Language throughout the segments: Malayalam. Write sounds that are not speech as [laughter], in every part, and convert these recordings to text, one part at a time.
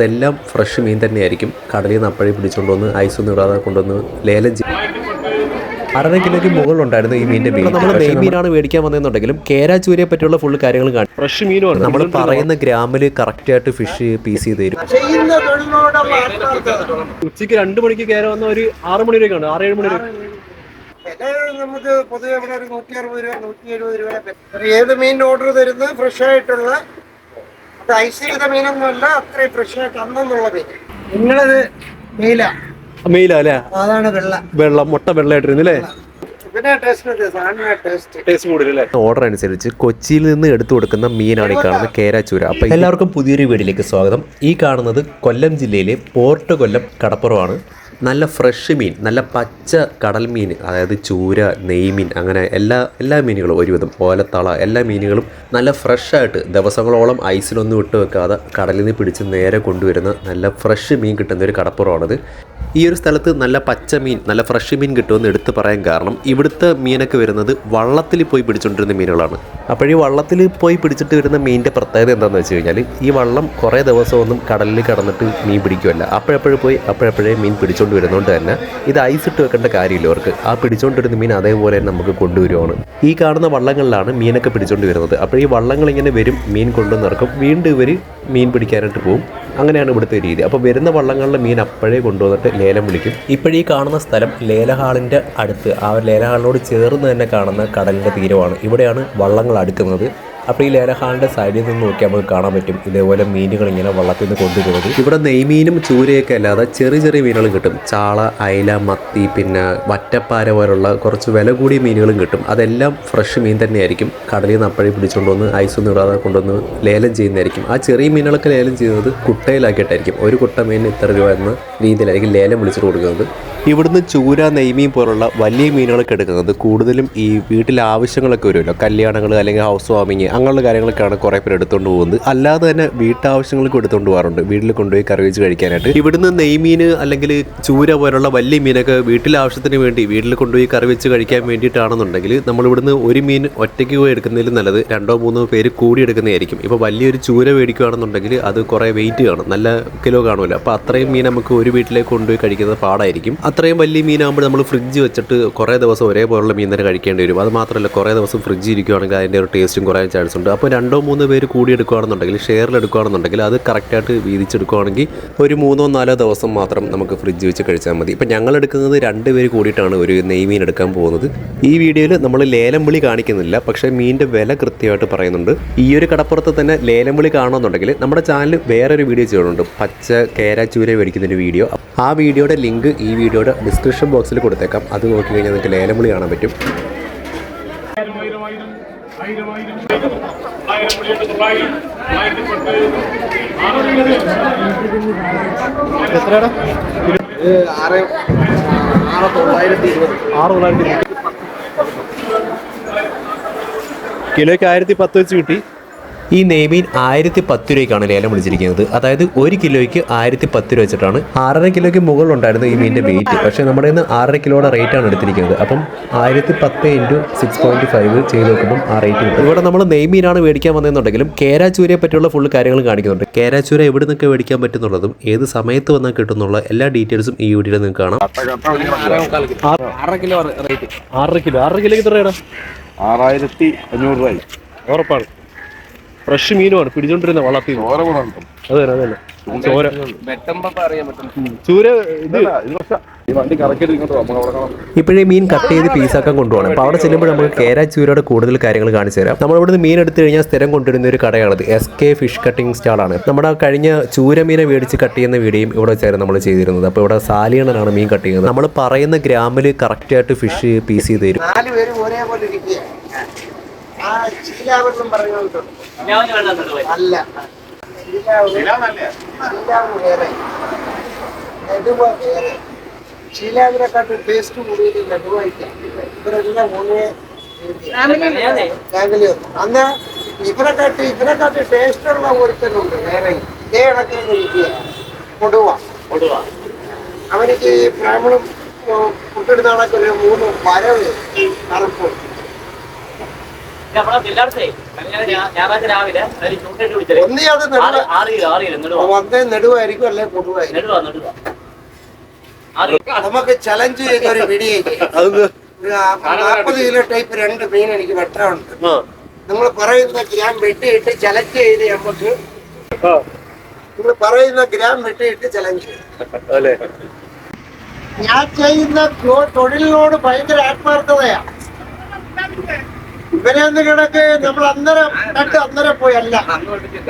ഇതെല്ലാം ഫ്രഷ് മീൻ തന്നെയായിരിക്കും. കടലിൽ നിന്ന് അപ്പഴേ പിടിച്ചുകൊണ്ട് വന്ന് ഒന്നും ഇടാതെ കൊണ്ടുവന്ന് ലേലം ചെയ്യും അരര കിലോയ്ക്ക് മുകളിലുണ്ടായിരുന്നു ഈ മീനിന്റെ മീൻ. നമ്മൾ നെയ്മീനാണ് മേടിക്കാൻ വന്നതെന്നുണ്ടെങ്കിലും കേരാച്ചൂരിയെ പറ്റിയുള്ള ഫുൾ കാര്യങ്ങൾ കാണും. ഫ്രഷ് മീനുമാണ് നമ്മൾ പറയുന്ന ഗ്രാമിൽ കറക്റ്റായിട്ട് ഫിഷ് പീസ് ചെയ്ത് തരും. ഉച്ചയ്ക്ക് രണ്ട് മണിക്ക് കയറി വന്ന ഒരു ആറ് മണി വരെയൊക്കെ ഉണ്ട്. ആറ് ഏഴ് മണി വരെ നമുക്ക് പൊതുവെ ഇവിടെ ഒരു നൂറ്റി അറുപത് രൂപ നൂറ്റി എഴുപത് രൂപ വരെ. ഏത് മീൻ ഓർഡർ തരുന്നത് ഫ്രഷ് ആയിട്ടുള്ള ഐസ് ചെയ്ത മീനൊന്നുമല്ല അത്രയും ഫ്രഷ് ആയിട്ട് അന്നുള്ള മീൻ. നിങ്ങളത് മെയില മെയില അല്ലേ? അതാണ് വെള്ള. വെള്ളം മുട്ട വെള്ളമായിട്ടിരുന്നു അല്ലേ? ഓർഡർ അനുസരിച്ച് കൊച്ചിയിൽ നിന്ന് എടുത്തു കൊടുക്കുന്ന മീനാണ് ഈ കാണുന്നത് കേരാച്ചൂര. അപ്പൊ എല്ലാവർക്കും പുതിയൊരു വീടിലേക്ക് സ്വാഗതം. ഈ കാണുന്നത് കൊല്ലം ജില്ലയിലെ പോർട്ട് കൊല്ലം കടപ്പുറമാണ്. നല്ല ഫ്രഷ് മീൻ നല്ല പച്ച കടൽ മീൻ അതായത് ചൂര നെയ്മീൻ അങ്ങനെ എല്ലാ എല്ലാ മീനുകളും ഒരുവിധം ഓലത്തള എല്ലാ മീനുകളും നല്ല ഫ്രഷായിട്ട് ദിവസങ്ങളോളം ഐസിലൊന്നും ഇട്ട് വെക്കാതെ കടലിൽ നിന്ന് പിടിച്ച് നേരെ കൊണ്ടുവരുന്ന നല്ല ഫ്രഷ് മീൻ കിട്ടുന്ന ഒരു കടപ്പുറമാണത്. ഈ ഒരു സ്ഥലത്ത് നല്ല പച്ച മീൻ നല്ല ഫ്രഷ് മീൻ കിട്ടുമെന്ന് എടുത്തു പറയാൻ കാരണം ഇവിടുത്തെ മീനൊക്കെ വരുന്നത് വള്ളത്തിൽ പോയി പിടിച്ചുകൊണ്ടിരുന്ന മീനുകളാണ്. അപ്പോൾ ഈ വള്ളത്തിൽ പോയി പിടിച്ചിട്ട് വരുന്ന മീനിന്റെ പ്രത്യേകത എന്താണെന്ന് വെച്ച് കഴിഞ്ഞാൽ ഈ വള്ളം കുറേ ദിവസമൊന്നും കടലിൽ കടന്നിട്ട് മീൻ പിടിക്കുമല്ല അപ്പോഴപ്പോഴും പോയി അപ്പോഴപ്പോഴേ മീൻ പിടിച്ചുകൊണ്ട് വരുന്നതുകൊണ്ട് തന്നെ ഇത് ഐസ് ഇട്ട് വെക്കേണ്ട കാര്യമില്ല അവർക്ക്. ആ പിടിച്ചുകൊണ്ടിരുന്ന മീൻ അതേപോലെ തന്നെ നമുക്ക് കൊണ്ടുവരുവാണ്. ഈ കാണുന്ന വള്ളങ്ങളിലാണ് മീനൊക്കെ പിടിച്ചുകൊണ്ട് വരുന്നത്. അപ്പോൾ ഈ വള്ളങ്ങൾ ഇങ്ങനെ വരും മീൻ കൊണ്ടുവന്ന് ഇറക്കും. വീണ്ടും ഇവർ മീൻ പിടിക്കാനായിട്ട് പോകും അങ്ങനെയാണ് ഇവിടുത്തെ രീതി. അപ്പോൾ വരുന്ന വള്ളങ്ങളിലെ മീൻ അപ്പോഴേ കൊണ്ടുവന്നിട്ട് ലേലം വിളിക്കും. ഇപ്പോഴീ കാണുന്ന സ്ഥലം ലേലഹാളിന്റെ അടുത്ത്. ആ ലേലഹാളിനോട് ചേർന്ന് തന്നെ കാണുന്ന കടലിന്റെ തീരമാണ്. ഇവിടെയാണ് വള്ളങ്ങൾ അടുക്കുന്നത്. അപ്പോൾ ഈ ലേലഹാളിന്റെ സൈഡിൽ നിന്ന് നോക്കിയാൽ നമുക്ക് കാണാൻ പറ്റും. ഇതേപോലെ മീനുകൾ ഇങ്ങനെ വള്ളത്തിൽ നിന്ന് കൊണ്ടുവരുന്നത്. ഇവിടെ നെയ്മീനും ചൂരയൊക്കെ അല്ലാതെ ചെറിയ ചെറിയ മീനുകളും കിട്ടും. ചാള അയില മത്തി പിന്നെ വറ്റപ്പാര പോലുള്ള കുറച്ച് വില കൂടിയ മീനുകളും കിട്ടും. അതെല്ലാം ഫ്രഷ് മീൻ തന്നെയായിരിക്കും. കടലിൽ നിന്ന് അപ്പഴേ പിടിച്ചുകൊണ്ട് വന്ന് ഐസൊന്നും ഇടാതെ കൊണ്ടുവന്ന് ലേലം ചെയ്യുന്നതായിരിക്കും. ആ ചെറിയ മീനുകളൊക്കെ ലേലം ചെയ്യുന്നത് കുട്ടയിലാക്കിയിട്ടായിരിക്കും. ഒരു കുട്ട മീനിന് ഇത്ര രൂപ എന്ന രീതിയിലായിരിക്കും ലേലം വിളിച്ചിട്ട് കൊടുക്കുന്നത്. ഇവിടുന്ന് ചൂര നെയ്മീൻ പോലുള്ള വലിയ മീനുകളൊക്കെ എടുക്കുന്നത് കൂടുതലും ഈ വീട്ടിലെ ആവശ്യങ്ങളൊക്കെ വരുമല്ലോ. കല്യാണങ്ങൾ അല്ലെങ്കിൽ ഹൗസ് വാമിങ് അങ്ങനെയുള്ള കാര്യങ്ങളൊക്കെയാണ് കുറേ പേര് എടുത്തുകൊണ്ട് പോകുന്നത്. അല്ലാതെ തന്നെ വീട്ടാവശ്യങ്ങൾക്ക് എടുത്തുകൊണ്ട് പോകാറുണ്ട് വീട്ടിൽ കൊണ്ടുപോയി കറി വെച്ച് കഴിക്കാനായിട്ട്. ഇവിടുന്ന് നെയ്മീൻ അല്ലെങ്കിൽ ചൂര പോലുള്ള വലിയ മീനൊക്കെ വീട്ടിലെ ആവശ്യത്തിന് വേണ്ടി വീട്ടിൽ കൊണ്ടുപോയി കറി വെച്ച് കഴിക്കാൻ വേണ്ടിയിട്ടാണെന്നുണ്ടെങ്കിൽ നമ്മൾ ഇവിടുന്ന് ഒരു മീൻ ഒറ്റയ്ക്ക് പോയി എടുക്കുന്നതിലും നല്ലത് രണ്ടോ മൂന്നോ പേര് കൂടി എടുക്കുന്നതായിരിക്കും. ഇപ്പോൾ വലിയൊരു ചൂര മേടിക്കുകയാണെന്നുണ്ടെങ്കിൽ അത് കുറേ വെയിറ്റ് കാണും. നല്ല കിലോ കാണുമല്ലോ. അപ്പോൾ അത്രയും മീൻ നമുക്ക് ഒരു വീട്ടിലേക്ക് കൊണ്ടുപോയി കഴിക്കുന്നത് പാടായിരിക്കും. അത്രയും വലിയ മീനാകുമ്പോൾ നമ്മൾ ഫ്രിഡ്ജ് വെച്ചിട്ട് കുറേ ദിവസം ഒരേപോലുള്ള മീൻ തന്നെ കഴിക്കേണ്ടി വരും. അത് മാത്രമല്ല കുറേ ദിവസം ഫ്രിഡ്ജ് ഇരിക്കുകയാണെങ്കിൽ അതിന്റെ ഒരു ടേസ്റ്റും കുറയാൻ ചാൻസ് ഉണ്ട്. അപ്പോൾ രണ്ടോ മൂന്നോ പേര് കൂടി എടുക്കുകയാണെന്നുണ്ടെങ്കിൽ ഷെയറിൽ എടുക്കുകയാണെന്നുണ്ടെങ്കിൽ അത് കറക്റ്റായിട്ട് വീതിച്ചെടുക്കുകയാണെങ്കിൽ ഒരു മൂന്നോ നാലോ ദിവസം മാത്രം നമുക്ക് ഫ്രിഡ്ജ് വെച്ച് കഴിച്ചാൽ മതി. ഇപ്പം ഞങ്ങൾ എടുക്കുന്നത് രണ്ട് പേര് കൂടിയിട്ടാണ് ഒരു നെയ്മീൻ എടുക്കാൻ പോകുന്നത്. ഈ വീഡിയോയിൽ നമ്മൾ ലേലം വിളി കാണിക്കുന്നില്ല പക്ഷേ മീനിന്റെ വില കൃത്യമായിട്ട് പറയുന്നുണ്ട്. ഈ ഒരു കടപ്പുറത്ത് തന്നെ ലേലം വിളി കാണണമെന്നുണ്ടെങ്കിൽ നമ്മുടെ ചാനലിൽ വേറൊരു വീഡിയോ ചെയ്യുന്നുണ്ട് പച്ച കേര കേരാച്ചൂര മേടിക്കുന്നൊരു വീഡിയോ. ആ വീഡിയോയുടെ ലിങ്ക് ഈ വീഡിയോയുടെ ഡിസ്ക്രിപ്ഷൻ ബോക്സിൽ കൊടുത്തേക്കാം. അത് നോക്കി കഴിഞ്ഞാൽ നിങ്ങൾക്ക് ലേലം വിളി കാണാൻ പറ്റും. കിലോയ്ക്ക് ആയിരത്തി പത്ത് വെച്ച് കിട്ടി. ഈ നെയ്മീൻ ആയിരത്തി പത്ത് രൂപയ്ക്കാണ് ലേലം വിളിച്ചിരിക്കുന്നത്. അതായത് ഒരു കിലോയ്ക്ക് ആയിരത്തി പത്ത് രൂപ വെച്ചിട്ടാണ്. ആറര കിലോയ്ക്ക് മുകളിലുണ്ടായിരുന്നു ഈ മീനിന്റെ വെയിറ്റ് പക്ഷേ നമ്മുടെ ഇന്ന് ആറര കിലോയുടെ റേറ്റ് ആണ് എടുത്തിരിക്കുന്നത്. അപ്പം ആയിരത്തി പത്ത് ഇന്റു സിക്സ് പോയിന്റ് ഫൈവ് ചെയ്ത് നോക്കുമ്പോൾ ആ റേറ്റ് കിട്ടും. ഇവിടെ നമ്മൾ നെയ്മീനാണ് മേടിക്കാൻ വന്നതെന്നുണ്ടെങ്കിലും കേരാച്ചൂരയെ പറ്റിയുള്ള ഫുൾ കാര്യങ്ങൾ കാണിക്കുന്നുണ്ട്. കേരാച്ചൂര എവിടെ നിന്നൊക്കെ മേടിക്കാൻ പറ്റുന്നുള്ളതും ഏത് സമയത്ത് വന്നാൽ കിട്ടുന്നുള്ള എല്ലാ ഡീറ്റെയിൽസും ഈ വീഡിയോയിൽ നിങ്ങൾക്ക് കാണാം. ആറര കിലോ റേറ്റ് ആറര കിലോ. ആറര കിലോ എത്രയാണ് ആറായിരത്തി അഞ്ഞൂറ് രൂപ ഉറപ്പാണ്. ഫ്രഷ് മീനുമാണ് പിടിച്ചോണ്ടിരുന്ന വളർത്തി ചോര അതെ അതെ അതെ ചോര. ചൂര. ഇത് ഈ വണ്ടി കറക്കിയിട്ട് ഇങ്ങോട്ട് വാ, നമുക്ക് അവിടെ കാണാം. ഇപ്പോഴേ മീൻ കട്ട് ചെയ്ത് പീസാക്കാൻ കൊണ്ടുപോകണം. അപ്പോൾ അവിടെ ചെല്ലുമ്പോൾ നമുക്ക് കേരാച്ചൂരയുടെ കൂടുതൽ കാര്യങ്ങൾ കാണിച്ചു തരാം. നമ്മൾ ഇവിടുന്ന് മീൻ എടുത്തു കഴിഞ്ഞാൽ സ്ഥിരം കൊണ്ടുവരുന്ന ഒരു കടയാണിത്. എസ് കെ ഫിഷ് കട്ടിംഗ് സ്റ്റാളാണ് നമ്മുടെ കഴിഞ്ഞ ചൂരമീനെ മേടിച്ച് കട്ട് ചെയ്യുന്ന വീഡിയോയും ഇവിടെ വെച്ചായിരുന്നു നമ്മൾ ചെയ്തിരുന്നത്. അപ്പോൾ ഇവിടെ സാലിയണനാണ് മീൻ കട്ട് ചെയ്യുന്നത്. നമ്മൾ പറയുന്ന ഗ്രാമിൽ കറക്റ്റായിട്ട് ഫിഷ് പീസ് ചെയ്ത് തരും. നാല് പേരും ഒരേപോലെ ഇരിക്കുക ആ ശീലാവെന്നും പറഞ്ഞുകൊണ്ടുണ്ട് അല്ല. നെടുവ വേറെ. ശീലാവിനെക്കാട്ട് ടേസ്റ്റ് കൂടിയത് നെടുവായിട്ടാ ഇവരെല്ലാം ഒരേ ഫാമിലി അന്ന് ഇവരെക്കാട്ട് ഇവരെക്കാട്ട് ടേസ്റ്റ് ഉള്ള ഒരുത്തനുണ്ട് വേറെ. ഇതേ ഇരിക്കുക കൊടുവ. അവനിക്ക് ഈ ബ്രാഹ്മണും കുട്ടിയെടുത്ത കണക്കൊരു മൂന്ന് വരവ് കറുപ്പ് നമ്മളെ എല്ലായിടത്തേ ഞായറാഴ്ച രാവിലെ ഒരു ചൂണ്ടിട്ട് വിളിച്ചത് ഒന്നീ അത് വന്നേ നെടുവായിരിക്കും അല്ലെ കൊടുവായിരിക്കും നമുക്ക് ചലഞ്ച് ചെയ്ത ഒരു ഒരു നാൽപ്പത് കിലോ ടൈപ്പ് രണ്ട് മീൻ എനിക്ക് വെട്ടാറുണ്ട് നിങ്ങൾ പറയുന്ന ഗ്രാം വെട്ടിയിട്ട് ചലഞ്ച് ചെയ്ത് നമുക്ക് നിങ്ങൾ പറയുന്ന ഗ്രാം വെട്ടിയിട്ട് ചലഞ്ച് ചെയ്യും ഞാൻ ചെയ്യുന്ന തൊഴിലിനോട് ഭയങ്കര ആത്മാർത്ഥതയാ. ഇവരെ ഒന്ന് കിടക്ക് നമ്മൾ അന്നേരം കണ്ട് അന്നേരം പോയല്ല.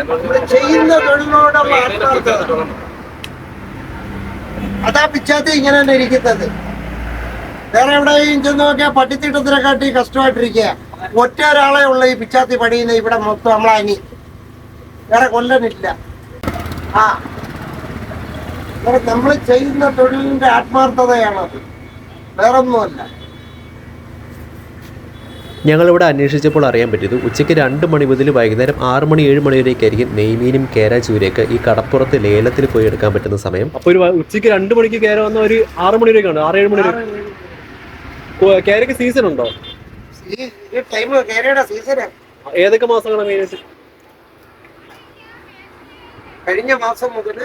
നമ്മൾ ചെയ്യുന്ന തൊഴിലിനോടുള്ള ആത്മാർത്ഥത. അതാ പിച്ചാത്തി ഇങ്ങനെ തന്നെ ഇരിക്കുന്നത്. വേറെ എവിടെയും ചെന്ന് നോക്കിയാൽ പട്ടിത്തിട്ടത്തിനെക്കാട്ടി കഷ്ടമായിട്ടിരിക്കുക. ഒറ്റ ഒരാളെ ഉള്ള ഈ പിച്ചാത്തി പണിയുന്ന ഇവിടെ മൊത്തം നമ്മളനി വേറെ കൊല്ലനില്ല ആ. നമ്മൾ ചെയ്യുന്ന തൊഴിലിന്റെ ആത്മാർത്ഥതയാണത്. വേറൊന്നുമല്ല. ഞങ്ങളിവിടെ അന്വേഷിച്ചപ്പോൾ അറിയാൻ പറ്റിയത് ഉച്ചയ്ക്ക് രണ്ട് മണി മുതൽ വൈകുന്നേരം ആറ് മണി ഏഴ് മണി വരെയൊക്കെയായിരിക്കും നെയ്മീനും കേര ചൂരയൊക്കെ ഈ കടപ്പുറത്ത് ലേലത്തിൽ പോയി എടുക്കാൻ പറ്റുന്ന സമയം. അപ്പോൾ ഒരു ഉച്ചയ്ക്ക് രണ്ട് മണിക്ക് കേര വന്ന ഒരു ആറ് മണി വരെയൊക്കെ ഉണ്ട് ആറ് ഏഴ് മണി വരെ. കേരയ്ക്ക് സീസൺ ഉണ്ടോ? ഏതൊക്കെ മാസങ്ങളാണ് കഴിഞ്ഞ മാസം മുതൽ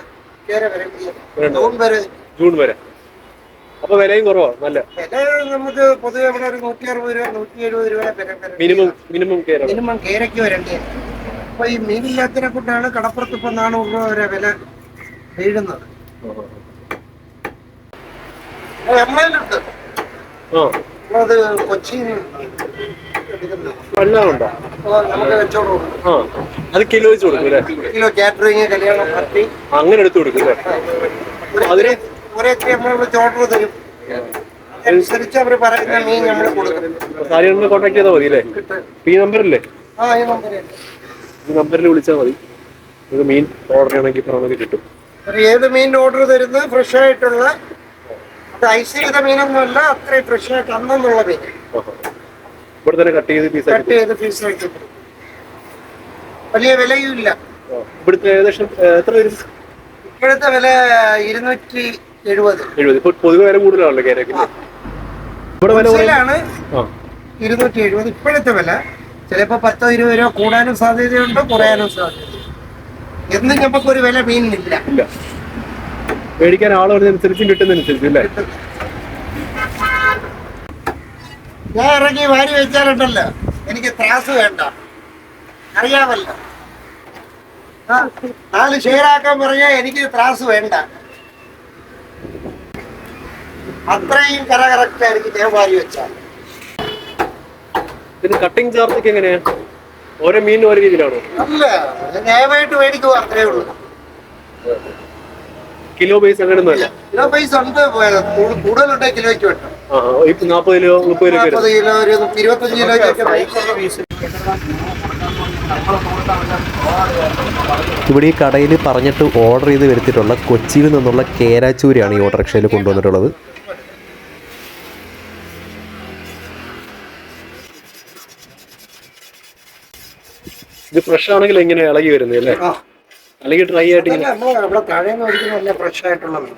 കേര വരെ. ജൂൺ വരെ. അപ്പൊ വിലയും കുറവാ നല്ല. വില നമുക്ക് പൊതുവെ ഇവിടെ ഒരു നൂറ്റി അറുപത് രൂപ നൂറ്റി എഴുപത് രൂപ മിനിമം മിനിമം മിനിമം കേരയ്ക്ക് വരണ്ടേ അപ്പൊ ഈ മീനില്ലാത്തതിനെ കൊണ്ടാണ് കടപ്പുറത്ത് ഇപ്പൊ നാനൂറ് രൂപ വരെ വില വീഴുന്നത്. എമ്മയിലുണ്ട് അത് ഉണ്ടോ നമുക്ക് അത് കിലോ വെച്ച് കൊടുക്കും കിലോ കാറ്ററിങ് കല്യാണം അങ്ങനെ എടുത്തു കൊടുക്കും അതിന് ഒരേ നമ്മൾ ഓർഡർ തരും. അനുസരിച്ച് അവർ പറയുന്ന മീൻ നമ്മൾ കൊടുക്കും. സാരികളിൽ കോൺടാക്ട് ചെയ്താൽ മതി അല്ലേ? ഈ നമ്പറല്ലേ ആ ഈ നമ്പര് ഈ നമ്പറിൽ വിളിച്ചാൽ മതി. നിങ്ങൾക്ക് മീൻ ഓർഡർ ചെയ്യണമെങ്കിൽ പറഞ്ഞൊക്കെ കിട്ടും. ഏത് മീനിന്റെ ഓർഡർ തരുന്നത് ഫ്രഷ് ആയിട്ടുള്ള. അത് ഐസ് ചെയ്ത മീനൊന്നുമല്ല അത്രയും ഫ്രഷ് ആയിട്ട് അന്നുള്ള മീൻ. ഇവിടെ തന്നെ കട്ട് ചെയ്ത് പീസ് കട്ട് ചെയ്ത് പീസ് ആയിട്ട് വലിയ വിലയും ഇല്ല ഇവിടുത്തെ ഏകദേശം എത്ര ഇപ്പോഴത്തെ വില ഇരുന്നൂറ്റി എഴുപത്. എഴുപത്. ഇപ്പൊ പൊതുവെ വില കൂടുതലാണല്ലോ കേരളത്തിൽ. ഇവിടെ വില കുറയും. ാണ് ഇരുന്നൂറ്റി എഴുപത്. ഇപ്പോഴത്തെ വില ചിലപ്പോ പത്തോ ഇരുപത് രൂപ കൂടാനും സാധ്യതയുണ്ട് കുറയാനും സാധ്യതയുണ്ട്. എന്നും നമുക്ക് ഒരു വില മീനിനില്ല ഇല്ല. മേടിക്കാൻ ആൾ വരുന്നതനുസരിച്ചും കിട്ടുന്നതനുസരിച്ചും അല്ലേ? ഞാൻ ഇറങ്ങി വാരി വെച്ചാലുണ്ടല്ലോ. എനിക്ക് ത്രാസ് വേണ്ട. അറിയാമല്ലോ. നാല് നാല് ഷെയറാക്കാൻ പറഞ്ഞാൽ എനിക്ക് ത്രാസ് വേണ്ട. അത്രയും കര കറക്റ്റ് ആയിരിക്കും ഞാൻ വാരി വെച്ചാൽ. പിന്നെ കട്ടിങ് ചാർജ് ഒക്കെ എങ്ങനെയാ? ഓരോ മീൻ ഓരോ രീതിയിലാണോ? അല്ല ന്യായമായിട്ട് മേടിക്കുക അത്രേ ഉള്ളൂ. കിലോ പൈസ അങ്ങനെയൊന്നും അല്ല. കിലോ പൈസ ഉണ്ട് കൂടു- കൂടുതലുണ്ട് കിലോയ്ക്ക് വെട്ടം. ഇപ്പൊ നാൽപ്പത് കിലോ മുപ്പത് കിലോ നാൽപ്പത് കിലോ ഒരു ഇരുപത്തഞ്ച് കിലോയ്ക്കൊക്കെ ഇവിടെ ഈ കടയിൽ പറഞ്ഞിട്ട് ഓർഡർ ചെയ്ത് വരുത്തിയിട്ടുള്ള കൊച്ചിയിൽ നിന്നുള്ള കേരാച്ചൂരിയാണ് ഈ ഓട്ടോറിക്ഷയിൽ കൊണ്ടുവന്നിട്ടുള്ളത്. ഇത് ഫ്രഷ് ആണെങ്കിൽ എങ്ങനെ ഇളകി വരുന്നത് അല്ലേ? അല്ലെങ്കിൽ ഡ്രൈ ആയിട്ട് ഇവിടെ താഴെ നല്ല ഫ്രഷ് ആയിട്ടുള്ള മീൻ.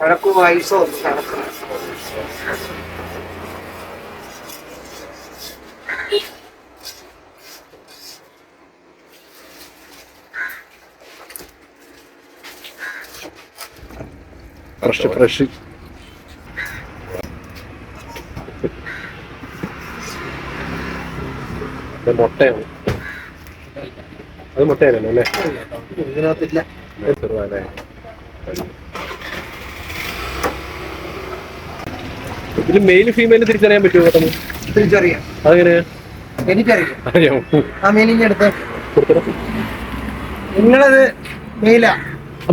വഴക്കും ഐസോ ഫ്രഷ് ഫ്രഷ് മുട്ടയാണ്. അത് മുട്ടയല്ലോ അല്ലേ? ഇതിനകത്തില്ല. ചെറുതാല്ലേ ഇതിൽ മെയിൽ ഫീമെയിൽ തിരിച്ചറിയാൻ പറ്റുമോ പെട്ടെന്ന്? തിരിച്ചറിയാം. അതെങ്ങനെയാ എനിക്കറിയാം. അറിയാമോ? ആ മീനിങ് എടുത്ത് കൊടുത്തോ? നിങ്ങളത് മെയില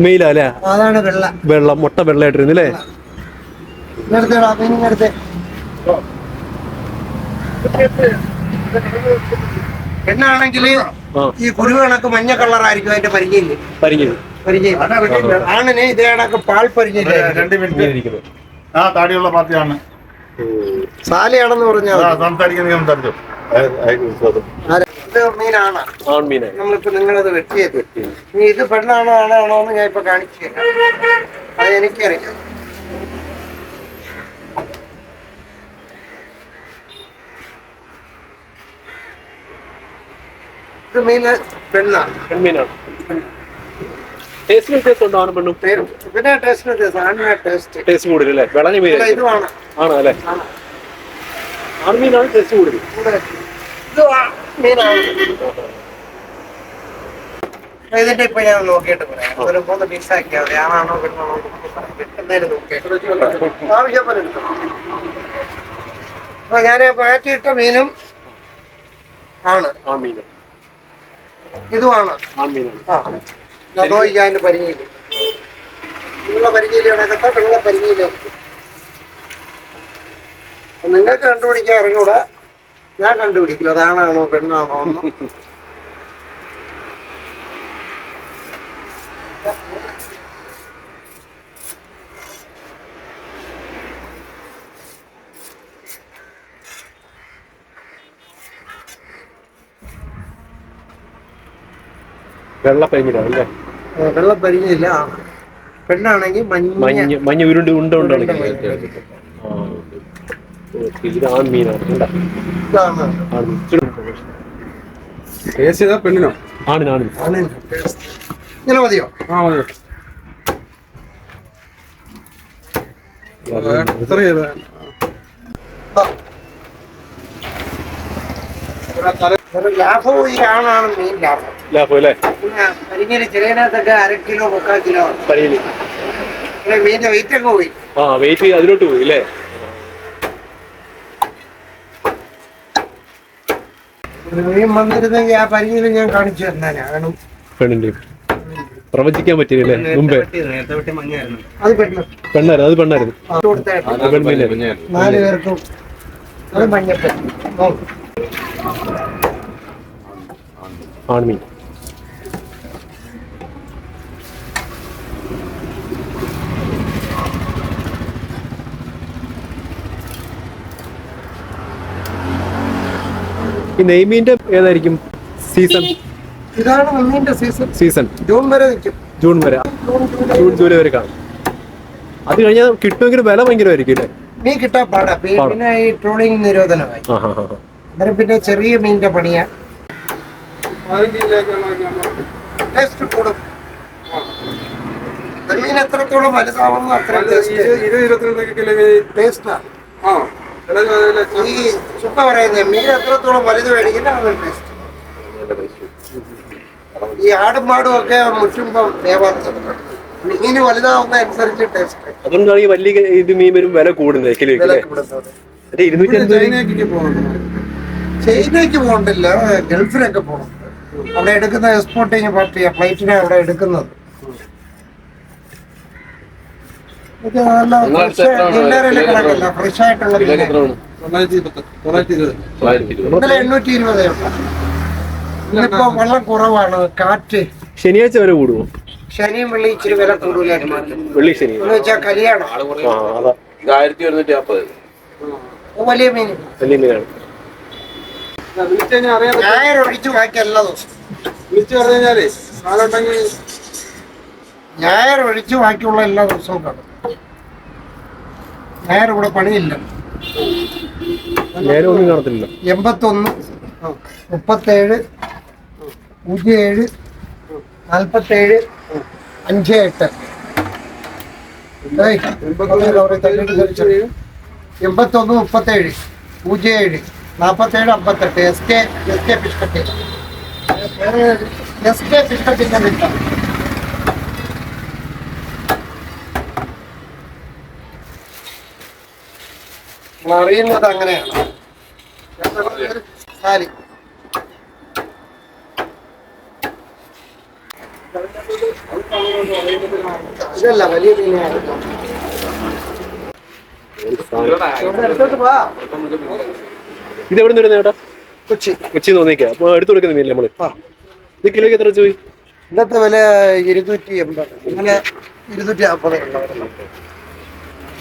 മെയിലാ അല്ലേ? അതാണ് വെള്ള. വെള്ളം മുട്ട വെള്ളമായിട്ടിരുന്നു അല്ലേ? എടുത്തേടാ മീനിങ് എടുത്ത് പെണ്ണാണെങ്കിൽ ആ ഈ കുരു കണക്ക് മഞ്ഞ കളറായിരിക്കും അതിന്റെ പരിചയം. പരിഞ്ഞത് പരിചയം ആണിനെ ഇതേ കണക്ക് പാൽ പരിചയം രണ്ട് മിനിറ്റ്. ആ താടിയുള്ള പാർട്ടിയാണ്. സാലയാണെന്ന് പറഞ്ഞു ആ, സംസാരിക്കുന്നത് സംസാരിച്ചു മീനാണ്? നമ്മളിപ്പോ നിങ്ങളത് വെട്ടിയത് ഇനി ഇത് പെണ്ണാണോ ആണാണോ എന്ന് ഞാൻ ഇപ്പൊ കാണിച്ചു തരാം. അത് എനിക്കറിയാം. ഇത് മാറ്റിയിട്ട പെണ്ണാണ്. പെൺമീനാണ്. ടേസ്റ്റ് വ്യത്യാസം ഉണ്ടോ ആണും പെണ്ണും? പേര്. പിന്നെ ടേസ്റ്റ് വ്യത്യാസം ആണിനാ ടേസ്റ്റ്. ടേസ്റ്റ് കൂടുതൽ അല്ലേ? വിളഞ്ഞ മീൻ ഇതുമാണ്. ആണോ അല്ലേ? ആണ്. ആൺമീനാണ് ടേസ്റ്റ് കൂടുതൽ. ഇവിടെ ഇത് ആ- മീനാണ്. അപ്പൊ ഇതിന്റെ ഇപ്പൊ ഞാൻ നോക്കിയിട്ട് പറയാം. ഒരു മൂന്ന് പീസ് ആക്കിയാൽ മതി ആണാണോ പെണ്ണാണോ എന്ന് പറയാം. കിട്ടുന്നതിന് നോക്കിയിട്ട് ആവശ്യം പോലെ എടുക്കണം അപ്പൊ ഞാൻ മാറ്റിയിട്ട മീനും ആണ്. ആൺമീൻ ഇതുമാണ് നദോയിക്കാന്റെ പരിഞ്ഞിൽ ഉള്ള പരിഞ്ഞിലാണ് വെള്ള പരിഞ്ഞിലേക്ക് നിങ്ങൾക്ക് കണ്ടുപിടിക്കാൻ അറിഞ്ഞൂടാ. ഞാൻ കണ്ടുപിടിക്കില്ല. അതാണാണോ പെണ്ണാണോ [laughs] വെള്ള പെൺമീനാണ് അല്ലേ വെള്ള പരിഞ്ഞില്ല ആണ് പെണ്ണാണെങ്കിൽ മഞ്ഞ മഞ്ഞ ഉരുണ്ട് ഉണ്ട. ഉണ്ടാണ് ഇത് പെണ്ണിനോ? ഇങ്ങനെ മതിയോ? ആ മതി. എത്ര ആ. ലാഭവും ഈ ആണാണ് മെയിൻ ലാഭം. ലാഭം അല്ലേ? പിന്നെ പരിഞ്ഞിൽ ചിലതിനകത്തൊക്കെ അര കിലോ മുക്കാൽ കിലോ. മീനിന്റെ വെയിറ്റ് അങ്ങ് പോയി. ആ വെയിറ്റ് അതിലോട്ട് പോയി അല്ലേ? ഒരു മീൻ വന്നിരുന്നെങ്കിൽ ആ പരിഞ്ഞിൽ ഞാൻ കാണിച്ചു പെണ്ണിന്റെ. പ്രവചിക്കാൻ പറ്റിയില്ലേ മുമ്പേ. അത് പെണ്ണായിരുന്നു അത് പെണ്ണായിരുന്നു. നാല് പേർക്കും. മഞ്ഞപ്പൻ. ആൺമീൻ ഈ നെയ്മീന്റെ ഏതായിരിക്കും സീസൺ? ഇതാണ് മീനിന്റെ സീസൺ. സീസൺ. ജൂൺ വരെ നിൽക്കും. ജൂൺ വരെ. ജൂൺ ജൂലൈ വരെ കാണും. അത് കഴിഞ്ഞാൽ കിട്ടുമെങ്കിൽ വില ഭയങ്കരമായിരിക്കും അല്ലേ? മീൻ കിട്ടാൻ പാടാ. പിന്നെ ഈ ട്രോളിംഗ് നിരോധനമായി. അന്നേരം പിന്നെ ചെറിയ മീനിന്റെ പണിയാ ടേസ്റ്റ് കൂടും. മീൻ എത്രത്തോളം വലുതാവുന്നു അത്രയും ടേസ്റ്റ് ഇരുപത് ഇരുപത്തിരണ്ടൊക്കെ കിലോ ടേസ്റ്റാ ആ. ചില ചില ഈ ചുപ്പ പറയുന്നത് മീൻ എത്രത്തോളം വലുത് മേടിക്കുന്ന അത് ടേസ്റ്റ് ഈ ആടും മാടും ഒക്കെ മുറ്റുമ്പോ വേവാത്തത് മീന് വലുതാവുന്ന അനുസരിച്ച് ടേസ്റ്റ് അതുകൊണ്ടാണ് ഈ വലിയ ഇത് മീൻ വരും വില കൂടുന്നത് കിലോ ചൈനയ്ക്ക് പോകണ്ടില്ല ഗൾഫിലൊക്കെ പോകണം. അവിടെ എടുക്കുന്ന എക്സ്പോർട്ടിങ് പാർട്ടി ഫ്ലൈറ്റിനെ അവിടെ എടുക്കുന്നത്. ഫ്രഷ് ആയിട്ടുള്ള ഇന്നലെ എണ്ണൂറ്റി ഇരുപതേ ഇന്നിപ്പോ വെള്ളം കുറവാണ് കാറ്റ്. ശനിയാഴ്ച വരെ കൂടുമോ? ശനിയും വെള്ളി ഇച്ചിരി വില കൂടുതലായിട്ട് മാറ്റും. വെള്ളി ശനി. എന്ന് വെച്ചാൽ കല്യാണം. വലിയ മീൻ. വലിയ മീനാണ്. ഞായർ ഒഴിച്ച് ബാക്കി എല്ലാ ദിവസവും. വിളിച്ചു പറഞ്ഞു കഴിഞ്ഞാലേ ആളുണ്ടെങ്കിൽ ഞായർ ഒഴിച്ച് ബാക്കിയുള്ള എല്ലാ ദിവസവും കാണും. ഞായർ ഇവിടെ പണിയില്ല. നേരെ ഒന്നും കാണത്തില്ല. എൺപത്തൊന്ന് മുപ്പത്തേഴ് പൂജ്യം ഏഴ് നാൽപ്പത്തേഴ് അഞ്ച് എട്ട് എൺപത്തൊന്ന് മുപ്പത്തേഴ് പൂജ്യം ഏഴ് നാൽപ്പത്തേഴ് അമ്പത്തെട്ട് എസ് കെ എസ് കെ പിഷ്കട്ടി എസ് കെ പിഷ്കട്ടിന്റെ നിൽക്കാം അറിയുന്നത് അങ്ങനെയാണ്. സാരി ഇതല്ല വലിയ മീനായിരുന്നു. ഇത് എവിടെ നിന്ന് വരുന്നത് ചേട്ടാ കൊച്ചി കൊച്ചി തോന്നിക്കാം അപ്പൊ എടുത്തു കൊടുക്കുന്ന മീനല്ലേ നമ്മൾ ഇത് കിലോയ്ക്ക് എത്ര ചോയി പോയി? ഇന്നത്തെ വില ഇരുന്നൂറ്റി എൺപത്. ഇന്നലെ ഇരുന്നൂറ്റി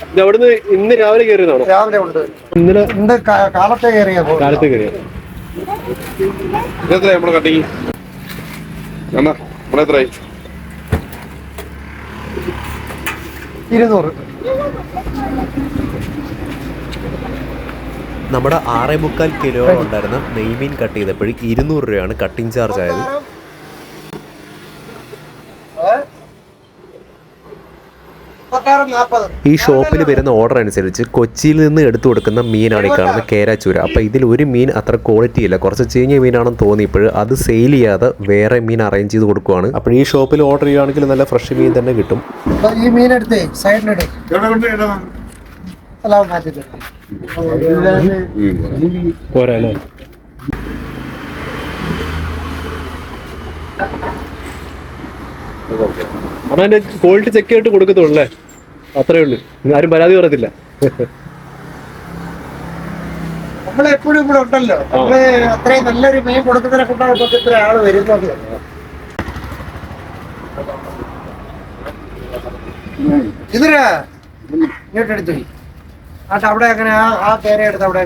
ഇത് അവിടുന്ന് ഇന്ന് രാവിലെ കയറിയതാണോ? രാവിലെ ഉണ്ട്. ഇന്നലെ ഇന്ന് കാ- കാലത്തെ കയറിയ കാലത്ത് കയറിയ. ഇതെത്ര നമ്മളെ കട്ടിങ് എന്നാ നമ്മളെത്രയായി ഇരുന്നൂറ്. നമ്മുടെ ആറേ മുക്കാൽ കിലോ ഉണ്ടായിരുന്ന നെയ്മീൻ കട്ട് ചെയ്തപ്പോഴും ഇരുന്നൂറ് രൂപയാണ് കട്ടിംഗ് ചാർജ് ആയത്. ഈ ഷോപ്പിൽ വരുന്ന ഓർഡർ അനുസരിച്ച് കൊച്ചിയിൽ നിന്ന് എടുത്തു കൊടുക്കുന്ന മീനാണ് ഈ കാണുന്ന കേരാച്ചൂര. അപ്പോൾ ഇതിൽ ഒരു മീൻ അത്ര ക്വാളിറ്റി ഇല്ല. കുറച്ച് ചീഞ്ഞ മീനാണെന്ന് തോന്നിയപ്പോൾ അത് സെയിൽ ചെയ്യാതെ വേറെ മീൻ അറേഞ്ച് ചെയ്ത് കൊടുക്കുവാണ്. അപ്പോൾ ഈ ഷോപ്പിൽ ഓർഡർ ചെയ്യുകയാണെങ്കിൽ നല്ല ഫ്രഷ് മീൻ തന്നെ കിട്ടും. ഈ മീൻ എടുത്തേ സൈഡിലിട് എല്ലാം മാറ്റിട്ട് പോരാ അല്ലേ ക്വാളിറ്റി ചെക്ക് ചെയ്തിട്ട് കൊടുക്കത്തുള്ളൂ അല്ലേ? അത്രേ ഉള്ളൂ. ആരും പരാതി പറയത്തില്ല. നമ്മളെപ്പോഴും ഇവിടെ ഉണ്ടല്ലോ. നമ്മൾ അത്രയും നല്ലൊരു മീൻ കൊടുക്കുന്നതിനെ കൊണ്ടാണ് ഇപ്പൊ ഇത്ര ആൾ വരുന്നത്. ഇതിനാ? ഇങ്ങോട്ട് അവിടെ അങ്ങനെ ആ ആ പേരെ എടുത്ത് അവിടെ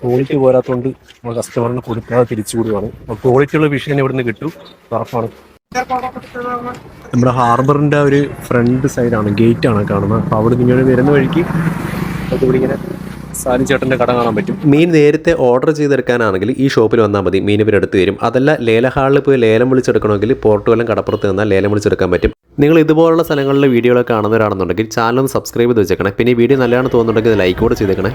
ക്വാളിറ്റി പോരാത്തോണ്ട് നമ്മൾ കസ്റ്റമറിന് കൊടുക്കാതെ തിരിച്ചു കൂടുവാണ് ക്വാളിറ്റി ഉള്ള വിഷയം ഇവിടുന്ന് കിട്ടും. ഉറപ്പാണ് നമ്മുടെ ഹാർബറിന്റെ ഒരു ഫ്രണ്ട് സൈഡാണ് ഗേറ്റ് ആണ് കാണുന്നത്. അപ്പൊ അവിടെ നിങ്ങൾ വരുന്ന വഴിക്ക് അതുപോലെ ഇങ്ങനെ സാലി ചേട്ടന്റെ കട കാണാൻ പറ്റും. മീൻ നേരത്തെ ഓർഡർ ചെയ്തെടുക്കാനാണെങ്കിൽ ഈ ഷോപ്പിൽ വന്നാൽ മതി. മീൻ ഇവരെടുത്ത് തരും. അതല്ല ലേല ഹാളിൽ പോയി ലേലം വിളിച്ചെടുക്കണമെങ്കിൽ പോർട്ടുവല്ലം കടപ്പുറത്ത് നിന്നാൽ ലേലം വിളിച്ചെടുക്കാൻ പറ്റും. നിങ്ങൾ ഇതുപോലുള്ള സ്ഥലങ്ങളിലെ വീഡിയോകളൊക്കെ കാണുന്നവരാണെന്നുണ്ടെങ്കിൽ ചാനൽ ഒന്ന് സബ്സ്ക്രൈബ് ചെയ്ത് വെച്ചേക്കണേ. പിന്നെ വീഡിയോ നല്ലതാണെന്ന് തോന്നുന്നുണ്ടെങ്കിൽ ലൈക്ക് കൂടെ ചെയ്തേക്കണേ.